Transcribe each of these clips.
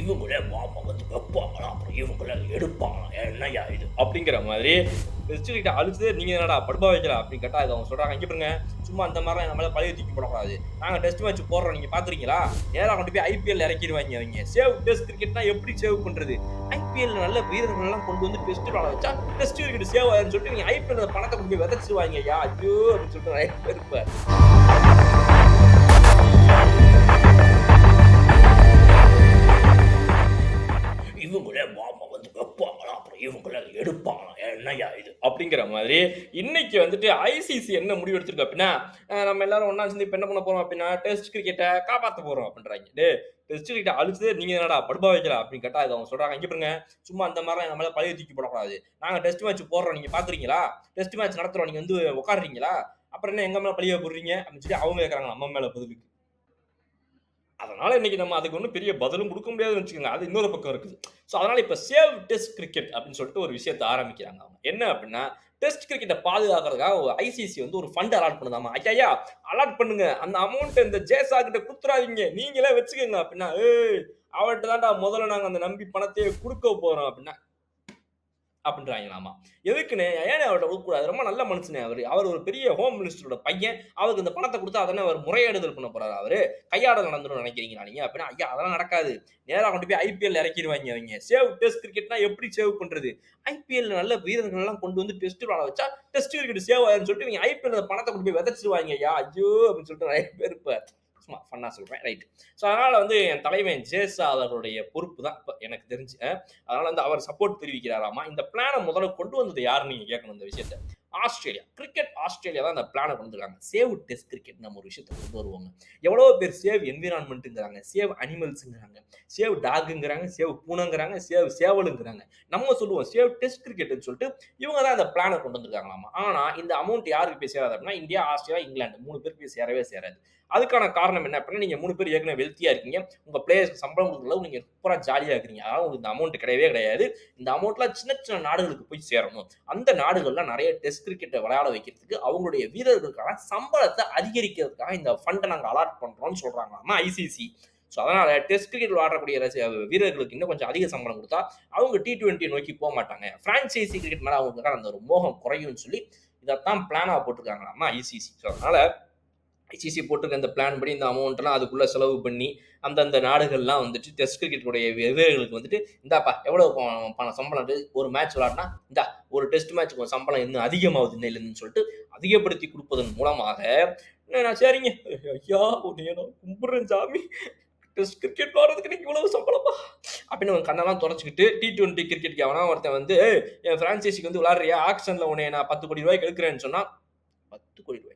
இவங்களே மாமா வந்து வைப்பாங்களா? அப்புறம் இவங்களே எடுப்பாங்களா? என்னையா இது? அப்படிங்கிற மாதிரி டெஸ்ட் கிட்ட அழுத்து நீங்க என்னடா படுப்பா வைக்கலாம் அப்படின்னு கேட்டா அது அவங்க சொல்றாங்க இங்கே பாருங்க சும்மா அந்த மாதிரிலாம் நம்மளால பழைய தூக்கி போடக்கூடாது. நாங்க டெஸ்ட் மேட்ச் போடுறோம் நீங்க பாத்துறீங்களா? நேராக கொண்டு போய் ஐபிஎல் இறக்கிடுவாங்க அவங்க சேவ் டெஸ்ட் கிரிக்கெட்னா எப்படி சேவ் பண்றது? ஐபிஎல் நல்ல வீரர்கள் எல்லாம் கொண்டு வந்து டெஸ்ட் விளாட வச்சா டெஸ்ட் கிரிக்கெட் சேவ் ஆயிருன்னு சொல்லிட்டு நீங்க ஐபிஎல் பணத்தை கொண்டு போய் விதைச்சிருவாங்க ஐயா. ஐயோ அப்படின்னு சொல்லிட்டு நிறைய பேர் இருப்பார். என்னையா இது? அப்படிங்கிற மாதிரி இன்னைக்கு வந்துட்டு ஐசிசி என்ன முடிவு எடுத்திருக்கு அப்படின்னா நம்ம எல்லாரும் ஒன்றா சேர்ந்து இப்போ என்ன பண்ண போறோம் அப்படின்னா டெஸ்ட் கிரிக்கெட்டை காப்பாற்ற போறோம் அப்படின்றாங்க. டே டெஸ்ட் கிரிக்கெட் அழுத்து நீங்க என்னடா படுப்பா வைக்கலாம் அப்படின்னு கேட்டா இது அவங்க சொல்றாங்க. இங்க பாருங்க சும்மா அந்த மாதிரிலாம் நம்மளால பழைய தூக்கி போடக்கூடாது. நாங்க டெஸ்ட் மேட்ச் போடுறோம் நீங்க பாத்துறீங்களா? டெஸ்ட் மேட்ச் நடத்துறோம் நீங்க வந்து உட்காடுறீங்களா அப்புறம் என்ன எங்க மேல பழிய போடுறீங்க? அப்படின்னு சொல்லி அவங்க கேட்கறாங்க நம்ம மேல பதிலுக்கு அதனால் இன்றைக்கி நம்ம அதுக்கு ஒன்றும் பெரிய பதிலும் கொடுக்க முடியாதுன்னு வச்சுக்கோங்க. அது இன்னொரு பக்கம் இருக்குது. ஸோ அதனால் இப்போ சேவ் டெஸ்ட் கிரிக்கெட் அப்படின்னு சொல்லிட்டு ஒரு விஷயத்தை ஆரம்பிக்கிறாங்க அவங்க. என்ன அப்படின்னா டெஸ்ட் கிரிக்கெட்டை பாதுகாக்கிறதுக்காக ஐசிசி வந்து ஒரு ஃபண்ட் அலாட் பண்ணுதாமா? ஐயா அலாட் பண்ணுங்க. அந்த அமௌண்ட் இந்த ஜேசா கிட்ட கொடுத்துறாதீங்க. நீங்களே வச்சுக்கோங்க அப்படின்னா ஏய் அவர்கிட்ட தான்டா முதல்ல நாங்கள் அந்த நம்பி பணத்தையே கொடுக்க போகிறோம் அப்படின்னா அப்படின்றாங்களாமா? எதுக்குன்னு ஏன் அவர்கிட்ட கொடுக்கக்கூடாது. ரொம்ப நல்ல மனுஷனே அவர். அவர் ஒரு பெரிய ஹோம் மினிஸ்டரோட பையன். அவருக்கு இந்த பணத்தை கொடுத்தா அதனே அவர் முறையீடுதல் பண்ண போறாரு அவர். கையாடல் நடந்துடும் நினைக்கிறீங்களா நீங்க? அப்படின்னா ஐயா அதெல்லாம் நடக்காது. நேராக கொண்டு போய் ஐபிஎல் இறக்கிடுவாங்க அவங்க. சேவ் டெஸ்ட் கிரிக்கெட்னா எப்படி சேவ் பண்றது? ஐபிஎல் நல்ல வீரர்கள் எல்லாம் கொண்டு வந்து டெஸ்ட் விளாட வச்சா டெஸ்ட் கிரிக்கெட் சேவ் ஆகுதுன்னு சொல்லிட்டு நீங்க ஐபிஎல் பணத்தை கொண்டு போய் விதைச்சிருவாங்க ஐயா. ஐயோ அப்படின்னு சொல்லிட்டு நிறைய பேர் இப்ப சும்மா ஃபன்னாக சொல்கிறேன் ரைட் ஸோ அதனால் வந்து என் தலைவன் ஜேசா அவருடைய பொறுப்பு தான் இப்போ எனக்கு தெரிஞ்சு. அதனால் வந்து அவர் சப்போர்ட் தெரிவிக்கிறாராமா? இந்த பிளானை முதல்ல கொண்டு வந்தது யாருன்னு நீங்கள் கேட்கணும் இந்த விஷயத்த. ஆஸ்திரேலியா. கிரிக்கெட் ஆஸ்திரேலியா தான் அந்த பிளானை கொண்டுருக்காங்க. சேவ் டெஸ்ட் கிரிக்கெட் நம்ம ஒரு விஷயத்தை கொண்டு வருவாங்க. எவ்வளோ பேர் சேவ் என்விரான்மெண்ட்டுங்கிறாங்க சேவ் அனிமல்ஸுங்கிறாங்க சேவ் டாகுங்கிறாங்க சேவ் பூனைங்கிறாங்க சேவ் சேவலுங்கிறாங்க. நம்ம சொல்லுவோம் சேவ் டெஸ்ட் கிரிக்கெட்னு சொல்லிட்டு இவங்க தான் அந்த பிளானை கொண்டு வந்திருக்காங்களாமா? ஆனால் இந்த அமௌண்ட் யாருக்கு போய் சேராது அப்படின்னா இந்தியா ஆஸ்திரேலியா இங்கிலாந்து மூணு பேருக்கு போய் சேரவே சேராது. அதுக்கான காரணம் என்ன அப்படின்னா நீங்கள் மூணு பேர் ஏற்கனவே வெல்த்தியாக இருக்கீங்க. உங்கள் பிளேயர்ஸ்க்கு சம்பளம் கொடுக்கல நீங்கள் சூப்பராக ஜாலியாக இருக்கிறீங்க. அதாவது உங்களுக்கு இந்த அமௌண்ட் கிடையவே கிடையாது. இந்த அமௌண்ட்லாம் சின்ன சின்ன நாடுகளுக்கு போய் சேரணும். அந்த நாடுகள்லாம் நிறைய டெஸ்ட் கிரிக்கெட்டை விளையாட வைக்கிறதுக்கு அவங்களுடைய வீரர்களுக்கான சம்பளத்தை அதிகரிக்கிறதுக்காக இந்த ஃபண்டை நாங்கள் அலாட் பண்ணுறோம்னு சொல்கிறாங்களாமா ஐசிசி ஸோ அதனால் டெஸ்ட் கிரிக்கெட் விளையாடக்கூடிய வீரர்களுக்கு இன்னும் கொஞ்சம் அதிக சம்பளம் கொடுத்தா அவங்க டி டுவெண்ட்டி நோக்கி போக மாட்டாங்க. பிரான்ச்சைசி கிரிக்கெட் மேலே அவங்களுக்கான அந்த ஒரு மோகம் குறையும்னு சொல்லி இதைத்தான் பிளானாக போட்டிருக்காங்களாமா ஐசிசி ஸோ அதனால சிசி போட்டிருக்க இந்த பிளான் படி இந்த அமௌண்ட்லாம் அதுக்குள்ள செலவு பண்ணி அந்தந்த நாடுகள்லாம் வந்துட்டு டெஸ்ட் கிரிக்கெட்டுடைய வீரர்களுக்கு வந்துட்டு இந்தாப்பா எவ்வளோ பணம் பணம் சம்பளம் ஒரு மேட்ச் விளாட்னா இந்தா ஒரு டெஸ்ட் மேட்ச்சுக்கு சம்பளம் இன்னும் அதிகமாகுது இன்னையிலேருந்து சொல்லிட்டு அதிகப்படுத்தி கொடுப்பதன் மூலமாக என்ன நான் சரிங்க. ஐயா உன்னைய நான் கும்பிட்றேன் சாமி. டெஸ்ட் கிரிக்கெட் விளாட்றதுக்கு நீங்கள் இவ்வளவு சம்பளமா? அப்படின்னு அவன் கண்ணெல்லாம் தொடச்சிக்கிட்டு டி டுவெண்ட்டி கிரிக்கெட்டுக்கு அவனா ஒருத்தன் வந்து என் ஃப்ரான்ச்சைசிக்கு வந்து விளாட்றியா ஆக்ஷனில் உன்னை நான் பத்து கோடி ரூபாய்க்கு எடுக்கிறேன்னு சொன்னால் பத்து கோடி ரூபாய்.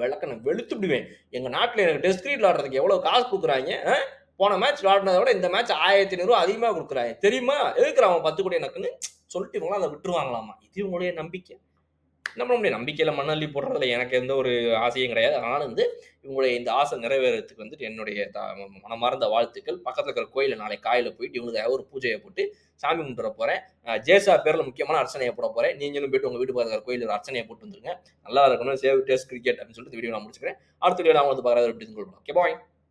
விளக்கணும் வெளுத்து விடுவேன். எங்கள் நாட்டில் எனக்கு டெஸ்ட் கிரிக்கெட் விளாட்றதுக்கு எவ்வளோ காசு கொடுக்குறாங்க போன மேட்ச் விளாடுனதை விட இந்த மேட்ச் ஆயிரத்தி ஐநூறுவா அதிகமாக கொடுக்குறாங்க. தெரியுமா? எதுக்குற பத்து கோடி எனக்குன்னு சொல்லிட்டு இவங்களாம் அதை விட்டுருவாங்களாமா? இது இவங்களுடைய நம்பிக்கை. நம்ம நம்முடைய நம்பிக்கையில மண்ணள்ளி போடுறதுல எனக்கு எந்த ஒரு ஆசையும் கிடையாது. அதனால வந்து இவங்களுடைய இந்த ஆசை நிறைவேறதுக்கு வந்துட்டு என்னுடைய த- மனமார்ந்த வாழ்த்துக்கள். பக்கத்துல இருக்கிற கோயில நாளை காயில போயிட்டு இவங்களுக்கு ஒரு பூஜையை போட்டு சாமி கும்பிட போறேன். ஜேசா பேர்ல முக்கியமான அர்ச்சனையை போட போறேன். நீங்களும் போயிட்டு உங்க வீட்டு பக்கத்துல கோயில் ஒரு அர்ச்சனையை போட்டு வந்துருங்க. நல்லா இருக்கணும். சேவ் டெஸ்ட் கிரிக்கெட் அப்படின்னு சொல்லிட்டு வீடியோ நான் முடிச்சுக்கிறேன். அடுத்த வீடியோ நான் வந்து பார்க்குறது எப்படி ஓகே பாய்